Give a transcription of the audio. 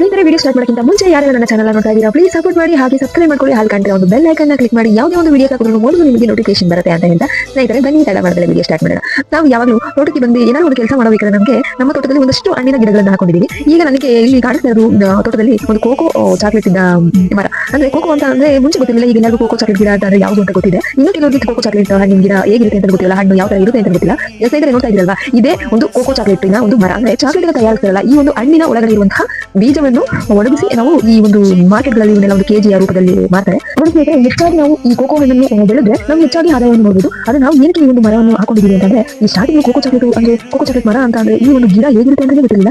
ಸ್ನೇಹಿತರೆ video start ಮಾಡೋಕ್ಕಿಂತ ಮುಂಚೆ ಯಾರು ನನ್ನ ಚಾನಲ್ ನೋಡ್ತಾ ಇದ್ದೀರಾ ಪ್ಲೀಸ್ ಸಪೋರ್ಟ್ ಮಾಡಿ ಹಾಗೆ ಸಬ್ಸ್ಕ್ರೈಬ್ ಮಾಡ್ಕೊಳ್ಳಿ. ಹಾಗೆ ಕಂಡ್ರೆ ಒಂದು ಬೆಲ್ ಐಕನ್ ಕ್ಲಿಕ್ ಮಾಡಿ. ಯಾವುದೇ ಒಂದು ವಿಡಿಯೋ ಹಾಕಿದ್ರು ಮೊದಲು ನಿಮಗೆ ನೋಟಿಫಿಕೇಶನ್ ಬರುತ್ತೆ ಅಂತ ಹೇಳ್ತಾ ಸ್ನೇಹಿತರೆ, ಬನ್ನಿ ತಡ ಮಾಡದೆ ವಿಡಿಯೋ ಸ್ಟಾರ್ಟ್ ಮಾಡೋಣ. ನಾವು ಯಾವಾಗಲೂ ತೋಟಕ್ಕೆ ಬಂದು ಏನಾದ್ರು ಒಂದು ಕೆಲಸ ಮಾಡಬೇಕಾದ್ರೆ ನಮಗೆ ನಮ್ಮ ತೋಟದಲ್ಲಿ ಒಂದಷ್ಟು ಹಣ್ಣಿನ ಗಿಡಗಳನ್ನು ಹಾಕೊಂಡಿದ್ದೀವಿ ಈಗ ನನಗೆ ಇಲ್ಲಿ ಕಾಣಿಸ್ತಾ ಇರೋ ತೋಟದಲ್ಲಿ ಒಂದು ಕೋಕೋ ಚಾಕ್ಲೇಟ್ ಇದ್ದ ಮರ. ಅಂದ್ರೆ ಕೋಕೋ ಅಂತ ಅಂದ್ರೆ ಮುಂಚೆ ಗೊತ್ತಿರಲಿಲ್ಲ, ಈಗ ಎಲ್ಲರಿಗೂ ಕೋಕೋ ಚಾಕ್ಲೇಟ್ ಗಿಡ ಅಂದ್ರೆ ಯಾವುದು ಅಂತ ಗೊತ್ತಿದೆ. ಇನ್ನು ಕೆಲವರಿಗೆ ಕೋಕೋ ಚಾಕ್ಲೇಟ್ ಹಣ್ಣಿನ ಗಿಡ ಹೇಗಿರುತ್ತೆ ಅಂತ ಗೊತ್ತಿಲ್ಲ ಹಣ್ಣು ಯಾವ ತರ ಇರುತ್ತೆ ಅಂತ ಗೊತ್ತಿಲ್ಲ. ಸ್ನೇಹಿತರೆ ನೋಡ್ತಾ ಇದ್ರಲ್ವಾ ಇದೇ ಒಂದು ಕೋಕೋ ಚಾಕ್ಲೇಟಿನ ಒಂದು ಮರ. ಅಂದ್ರೆ ಚಾಕ್ಲೇಟ್ ತಯಾರಿಸ್ತಾರಲ್ಲ, ಈ ಒಂದು ಹಣ್ಣಿನ ಒಳಗಡೆ ಇರುವಂತಹ ಬೀಜವನ್ನು ಒಣಗಿಸಿ ನಾವು ಈ ಒಂದು ಮಾರ್ಕೆಟ್ಗಳಲ್ಲಿ ಇವನ್ನೆಲ್ಲ ಒಂದು ಕೆಜಿಯ ರೂಪದಲ್ಲಿ ಮಾರ್ತಾರೆ. ಹೆಚ್ಚಾಗಿ ನಾವು ಈ ಕೋಕೋ ಹಣ್ಣನ್ನು ಬೆಳೆದ್ರೆ ನಾವು ಹೆಚ್ಚಾಗಿ ಆದಾಯವನ್ನು ನೋಡಬಹುದು ಆದ್ರೆ ನಾವು ಏನಕ್ಕೆ ಈ ಒಂದು ಮರವನ್ನು ಹಾಕೊಂಡಿದ್ದೀವಿ ಅಂತಂದ್ರೆ, ಈ ಸ್ಟಾರ್ಟಿಂಗ್ ಕೋಕೋ ಚಾಕ್ಲೇಟ್ ಅಂದ್ರೆ ಕೋಕೋ ಚಾಕ್ಲೇಟ್ ಮರ ಅಂತ ಅಂದ್ರೆ ಈ ಒಂದು ಗಿಡ ಹೇಗಿರುತ್ತೆ ಅಂತ ಗೊತ್ತಿಲ್ಲ